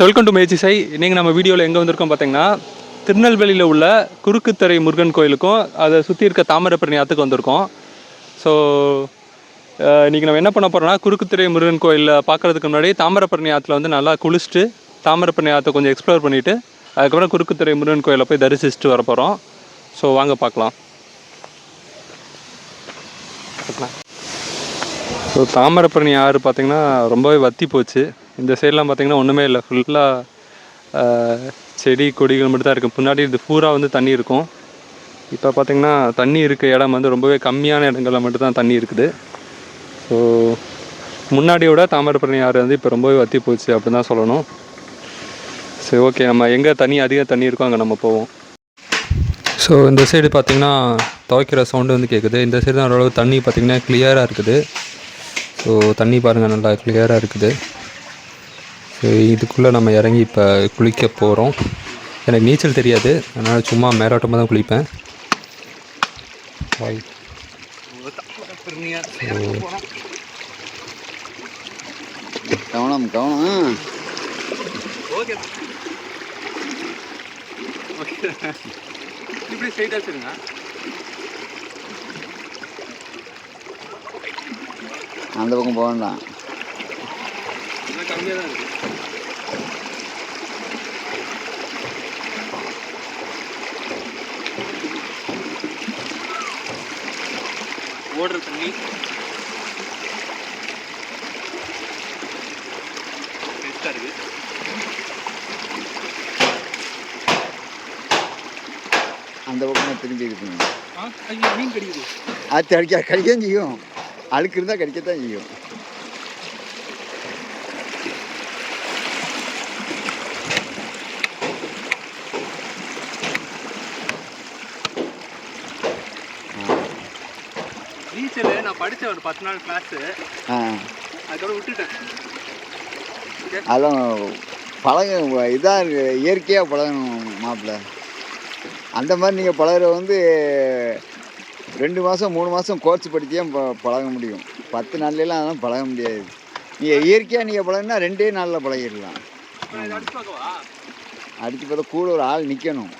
So welcome to மேஜிசை நீங்கள் நம்ம வீடியோவில் எங்கே வந்திருக்கோம் பார்த்தீங்கன்னா திருநெல்வேலியில் உள்ள குறுக்குத்துறை முருகன் கோயிலுக்கும் அதை சுற்றி இருக்க தாமிரபரணி ஆற்றுக்கு வந்திருக்கோம். ஸோ இன்றைக்கி நம்ம என்ன பண்ண போகிறோம்னா குறுக்குத்திரை முருகன் கோயிலில் பார்க்குறதுக்கு முன்னாடி தாமிரபரணி ஆற்றுல வந்து நல்லா குளிச்சுட்டு தாமிரபரணி ஆற்றை கொஞ்சம் எக்ஸ்ப்ளோர் பண்ணிவிட்டு அதுக்கப்புறம் குறுக்குத்துறை முருகன் கோயிலில் போய் தரிசிச்சுட்டு வர போகிறோம் ஸோ வாங்க பார்க்கலாம் ஸோ தாமிரபரணி ஆறு பார்த்திங்கன்னா ரொம்பவே வத்தி போச்சு. இந்த சைட்லாம் பார்த்திங்கன்னா ஒன்றுமே இல்லை. ஃபுல்லாக செடி கொடிகள் மட்டும் தான் இருக்குது முன்னாடி இது பூரா வந்து தண்ணி இருக்கும். இப்போ பார்த்திங்கன்னா தண்ணி இருக்க இடம் வந்து ரொம்பவே கம்மியான இடங்களில் மட்டும் தான் தண்ணி இருக்குது. ஸோ முன்னாடியோட தாமிரபரணி ஆறு வந்து இப்போ ரொம்பவே வத்தி போச்சு அப்படின்னு தான் சொல்லணும். சரி ஓகே நம்ம எங்கே தண்ணி அதிக தண்ணி இருக்கோ அங்கே நம்ம போவோம். ஸோ இந்த சைடு பார்த்திங்கன்னா துவைக்கிற சவுண்டு வந்து கேட்குது இந்த சைடு தான் ஓரளவு தண்ணி பார்த்திங்கன்னா கிளியராக இருக்குது. ஸோ தண்ணி பாருங்கள் நல்லா கிளியராக இருக்குது. இதுக்குள்ளே நம்ம இறங்கி இப்போ குளிக்க போகிறோம் எனக்கு நீச்சல் தெரியாது. அதனால் சும்மா மேலோட்டமாக தான் குளிப்பேன். கவனம் கவனம் இப்படி ஸ்ட்ரைட்டாக அந்த பக்கம் போக வேண்டாம். கம்மியாக தான் இருக்குது ஓடுற தண்ணி பெஸ்ட்டாக இருக்குது அந்த பக்கம் திரும்பி இருக்குங்க மீன் கடிக்குது. அது கடிக்க கடிக்கதான் செய்யும். அழுக்கு இருந்தால் கடிக்கத்தான் செய்யும். நீச்சல் நான் படித்த ஒரு பத்து நாள் கிளாஸு அதோட விட்டுட்டேன். அதெல்லாம் பழக இதாக இருக்கு இயற்கையாக பழகணும் மாப்பிள்ள. அந்த மாதிரி நீங்கள் பழகுற வந்து ரெண்டு மாதம் மூணு மாதம் கோர்ஸ் படித்து பழக முடியும். பத்து நாள்லலாம் அதெல்லாம் பழக முடியாது. நீங்கள் இயற்கையாக நீங்கள் பழகுனா ரெண்டே நாளில் பழகிடலாம். அடித்து பார்த்தா கூட ஒரு ஆள் நிற்கணும்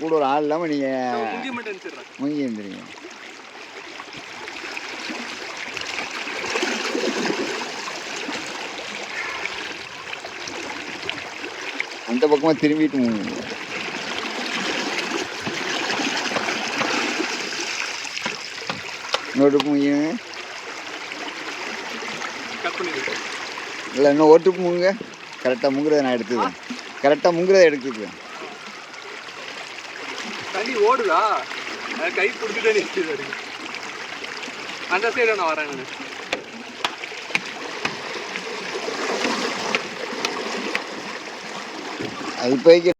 கூட ஒரு ஆள் இல்லாமல் நீங்கள் முங்கி மட்டும் அனுப்பிச்சிடுறேன் முங்கி எழுந்துறீங்க அந்த பக்கமாக திரும்பிட்டு கட் பண்ணிடு இல்லை இன்னும் ஒட்டுப்பு முங்க கரெக்டாக முங்குறதை நான் எடுத்துக்கிறேன். கரெக்டாக முங்குறதை எடுத்துக்கிறேன். தண்ணி ஓடுதா? கை பிடிச்சிட்டே நிற்கிது அந்த சைடு நான் வரேன் நான் அது இப்போதைக்கு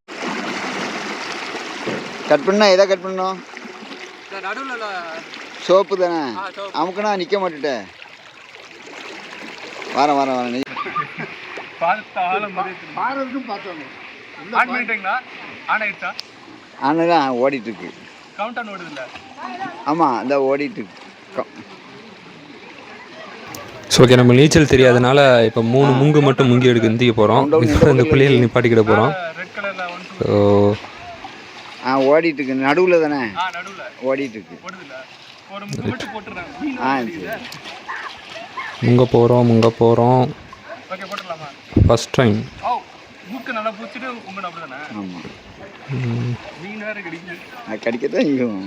கட் பண்ணா எதை கட் பண்ணோம் சோப்பு தானே. அமுக்குனா நிற்க மாட்டுட்ட. வரேன் வரேன் வரேன். நீ ஆன் ஓடிட்டு இருக்கு ஆமாம் இந்த ஓடிட்டு இருக்கு. ஸோ ஓகே நம்ம நீச்சல் தெரியாதனால இப்போ மூணு முங்கு மட்டும் முங்கி எடுக்க இந்திக்க போகிறோம் இந்த குளியல் நிப்பாட்டிக்கிட போகிறோம் ஸோ ஆ ஓடிட்டு இருக்கு நடுவில் தானே? ஆ நடுவில். ஓடிட்டு இருக்கு ஆ. சரி. முங்க போகிறோம் முங்க போகிறோம் ஃபஸ்ட் டைம் ஆமாம் மீன் வேறு கிடைக்குது. அது கடிக்கத்தான் செய்யும்.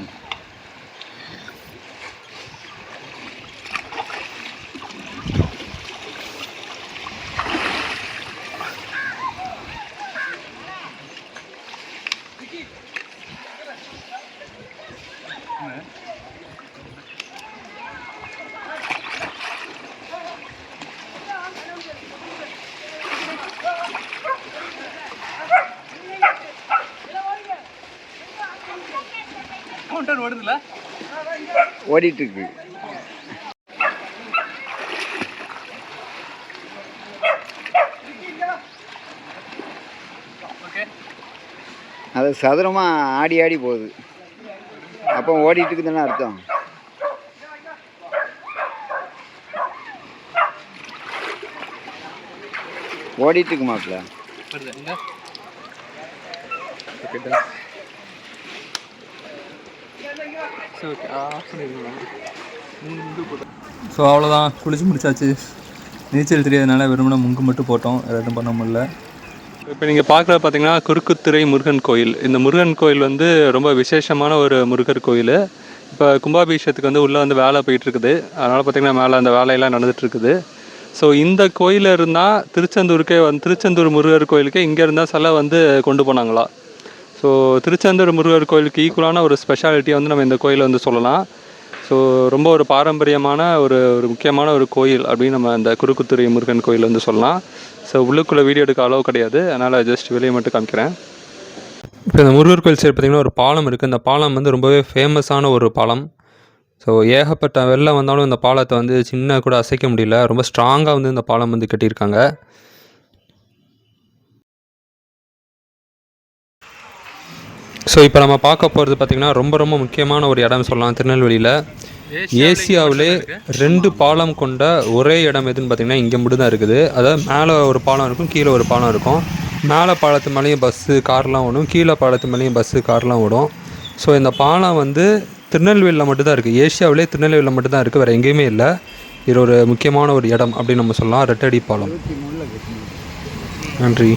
கவுண்ட் ஆன் ஓடுதுல்ல ஓடிட்டு இருக்கு அது சதுரமாக ஆடி ஆடி போகுது. அப்போ ஓடிட்டு இருக்குதுன்னு அர்த்தம் ஓடிட்டு இருக்கு மாப்பிள்ள ஸோ அவ்வளோதான் குளிச்சு முடிச்சாச்சு. நீச்சல் தெரியாதனால வெறுமனே முங்கு மட்டும் போட்டோம். எதாவது எதுவும் பண்ண முடியல. இப்போ நீங்கள் பார்க்குறது பார்த்தீங்கன்னா குறுக்குத்துறை முருகன் கோயில். இந்த முருகன் கோயில் வந்து ரொம்ப விசேஷமான ஒரு முருகர் கோயில். இப்போ கும்பாபிஷேகத்துக்கு வந்து உள்ளே வந்து வேலை போயிட்டுருக்குது. அதனால் பார்த்தீங்கன்னா மேலே அந்த வேலையெல்லாம் நடந்துகிட்ருக்குது ஸோ இந்த கோயிலில் இருந்தால் திருச்செந்தூருக்கே வந்து திருச்செந்தூர் முருகர் கோயிலுக்கே இங்கே இருந்தால் சிலை வந்து கொண்டு போனாங்களா? ஸோ திருச்செந்தூர் முருகர் கோயிலுக்கு ஈக்குவலான ஒரு ஸ்பெஷாலிட்டியை வந்து நம்ம இந்த கோயிலை வந்து சொல்லலாம். ஸோ ரொம்ப ஒரு பாரம்பரியமான ஒரு ஒரு முக்கியமான ஒரு கோயில் அப்படின்னு நம்ம இந்த குறுக்குத்துறை முருகன் கோயில் வந்து சொல்லலாம். ஸோ உள்ளுக்குள்ளே வீடியோ எடுக்க அளவு கிடையாது. அதனால் ஜஸ்ட் வெளியே மட்டும் காமிக்கிறேன். இப்போ இந்த முருகர் கோயில் சைடு பார்த்திங்கன்னா ஒரு பாலம் இருக்குது இந்த பாலம் வந்து ரொம்பவே ஃபேமஸான ஒரு பாலம். ஸோ ஏகப்பட்ட வெள்ளம் வந்தாலும் இந்த பாலத்தை வந்து சின்ன கூட அசைக்க முடியல. ரொம்ப ஸ்ட்ராங்காக வந்து இந்த பாலம் வந்து கட்டியிருக்காங்க. ஸோ இப்போ நம்ம பார்க்க போகிறது பார்த்திங்கன்னா ரொம்ப ரொம்ப முக்கியமான ஒரு இடம் சொல்லலாம். திருநெல்வேலியில் ஏசியாவிலே ரெண்டு பாலம் கொண்ட ஒரே இடம் எதுன்னு பார்த்தீங்கன்னா இங்கே மட்டும் தான் இருக்குது. அதாவது மேலே ஒரு பாலம் இருக்கும் கீழே ஒரு பாலம் இருக்கும். மேலே பாலத்து மேலேயும் பஸ்ஸு கார்லாம் ஓடும். கீழே பாலத்து மேலேயும் பஸ்ஸு கார்லாம் ஓடும். ஸோ இந்த பாலம் வந்து திருநெல்வேலியில் மட்டும்தான் இருக்குது ஏசியாவிலே திருநெல்வேலியில் மட்டும்தான் இருக்குது வேறு எங்கேயுமே இல்லை. இது ஒரு முக்கியமான ஒரு இடம் அப்படின்னு நம்ம சொல்லலாம். ரெட்டடி பாலம். நன்றி.